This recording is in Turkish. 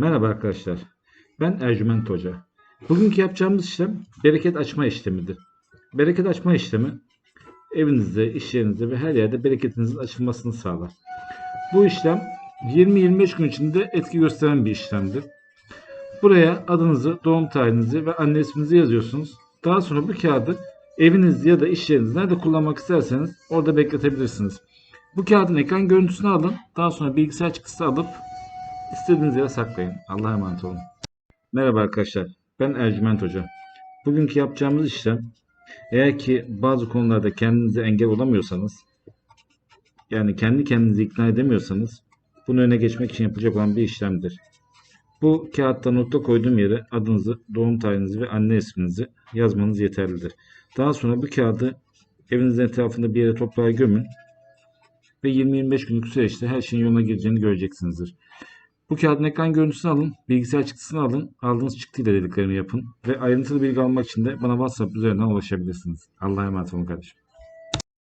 Merhaba arkadaşlar. Ben Ercüment Hoca. Bugünkü yapacağımız işlem bereket açma işlemidir. Bereket açma işlemi evinizde, iş yerinizde ve her yerde bereketinizin açılmasını sağlar. Bu işlem 20-25 gün içinde etki gösteren bir işlemdir. Buraya adınızı, doğum tarihinizi ve anne isminizi yazıyorsunuz. Daha sonra bu kağıdı evinizde ya da iş yerinizde nerede kullanmak isterseniz orada bekletebilirsiniz. Bu kağıdın ekran görüntüsünü alın. Daha sonra bilgisayar çıktısı alıp İstediğiniz yere saklayın. Allah'a emanet olun. Merhaba arkadaşlar. Ben Ercüment Hoca. Bugünkü yapacağımız işlem eğer ki bazı konularda kendinize engel olamıyorsanız yani kendi kendinizi ikna edemiyorsanız bunu öne geçmek için yapılacak olan bir işlemdir. Bu kağıtta nokta koyduğum yere adınızı, doğum tarihinizi ve anne isminizi yazmanız yeterlidir. Daha sonra bu kağıdı evinizin etrafında bir yere toprağa gömün ve 20-25 günlük süreçte her şeyin yoluna gireceğini göreceksinizdir. Bu kağıdın ekran görüntüsünü alın, bilgisayar çıktısını alın, aldığınız çıktıyla dediklerimi yapın ve ayrıntılı bilgi almak için de bana WhatsApp üzerinden ulaşabilirsiniz. Allah'a emanet olun kardeşim.